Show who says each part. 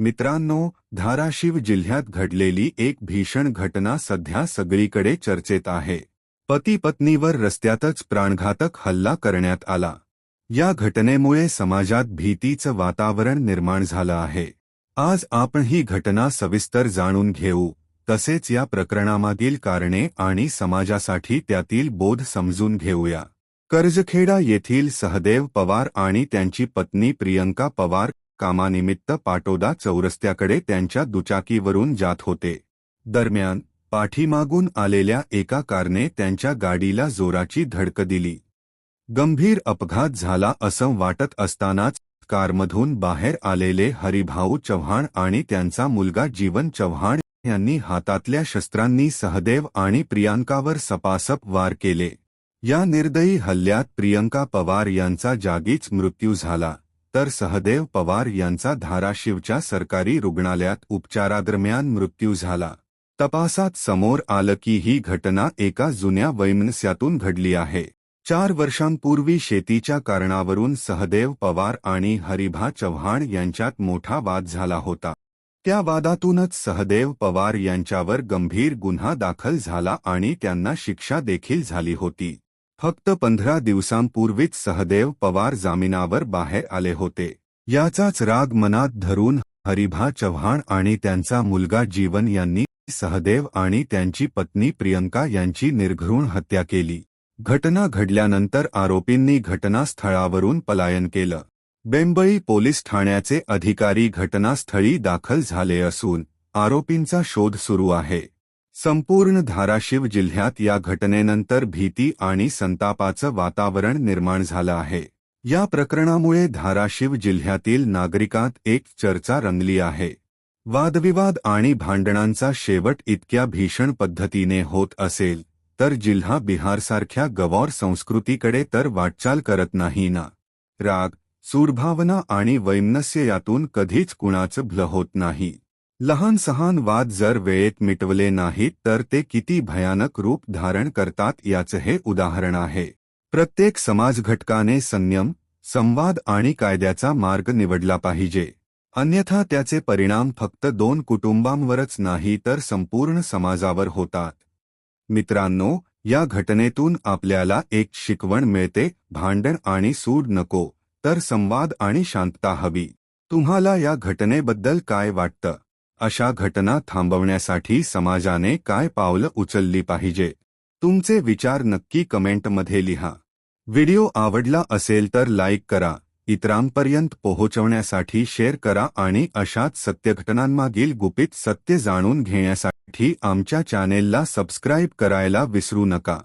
Speaker 1: मित्रांनो धाराशिव जिल्ह्यात घडलेली एक भीषण घटना सध्या सगळीकडे चर्चेत आहे. पती पत्नीवर रस्त्यातच प्राणघातक हल्ला करण्यात आला. या घटनेमुळे समाजात भीतीचं वातावरण निर्माण झालं आहे. आज आपण ही घटना सविस्तर जाणून घेऊ. तसेच या प्रकरणामागील कारणे आणि समाजासाठी त्यातील बोध समजून घेऊया. कर्जखेडा येथील सहदेव पवार आणि त्यांची पत्नी प्रियंका पवार कामानिमित्त पाटोदा चौरस्त्याकडे त्यांच्या दुचाकीवरून जात होते. दरम्यान पाठीमागून आलेल्या एका कारने त्यांच्या गाडीला जोराची धडक दिली. गंभीर अपघात झाला असं वाटत असतानाच कारमधून बाहेर आलेले हरिभाऊ चव्हाण आणि त्यांचा मुलगा जीवन चव्हाण यांनी हातातल्या शस्त्रांनी सहदेव आणि प्रियांकावर सपासप वार केले. या निर्दयी हल्ल्यात प्रियंका पवार यांचा जागीच मृत्यू झाला. तर सहदेव पवार यांचा धाराशिवच्या सरकारी रुग्णालयात उपचारादरम्यान मृत्यू झाला. तपासात समोर आलं की ही घटना एका जुन्या वैमनस्यातून घडली आहे. चार वर्षांपूर्वी शेतीच्या कारणावरून सहदेव पवार आणि हरिभा चव्हाण यांच्यात मोठा वाद झाला होता. त्या वादातूनच सहदेव पवार यांच्यावर गंभीर गुन्हा दाखल झाला आणि त्यांना शिक्षा देखील झाली होती. फक्त पंधरा दिवसांपूर्वीच सहदेव पवार जामिनावर बाहेर आले होते. याचाच राग मनात धरून हरिभा चव्हाण आणि त्यांचा मुलगा जीवन यांनी सहदेव आणि त्यांची पत्नी प्रियंका यांची निर्घृण हत्या केली. घटना घडल्यानंतर आरोपींनी घटनास्थळावरून पलायन केलं. बेंबळी पोलीस ठाण्याचे अधिकारी घटनास्थळी दाखल झाले असून आरोपींचा शोध सुरू आहे. संपूर्ण धाराशिव जिल्ह्यात या घटनेनंतर भीती आणि संतापाचं वातावरण निर्माण झालं आहे. या प्रकरणामुळे धाराशिव जिल्ह्यातील नागरिकांत एक चर्चा रंगली आहे. वादविवाद आणि भांडणांचा शेवट इतक्या भीषण पद्धतीने होत असेल तर जिल्हा बिहारसारख्या गवार संस्कृतीकडे तर वाटचाल करत नाही ना. राग सूरभावना आणि वैमनस्य यातून कधीच कुणाचं भलं होत नाही. लहान सहान वाद जर वेळेत मिटवले नाहीत तर ते किती भयानक रूप धारण करतात याचं हे उदाहरण आहे. प्रत्येक समाजघटकाने संयम संवाद आणि कायद्याचा मार्ग निवडला पाहिजे. अन्यथा त्याचे परिणाम फक्त दोन कुटुंबांवरच नाही तर संपूर्ण समाजावर होतात. मित्रांनो या घटनेतून आपल्याला एक शिकवण मिळते भांडण आणि सूड नको तर संवाद आणि शांतता हवी. तुम्हाला या घटनेबद्दल काय वाटतं? अशा घटना थांबवण्यासाठी समाजाने काय पावलं उचलली पाहिजे? तुमचे विचार नक्की कमेंटमध्ये लिहा. व्हिडिओ आवडला असेल तर लाईक करा. इतरांपर्यंत पोहोचवण्यासाठी शेअर करा आणि अशाच सत्यघटनांमागील गुपित सत्य जाणून घेण्यासाठी आमच्या चॅनेलला सबस्क्राईब करायला विसरू नका.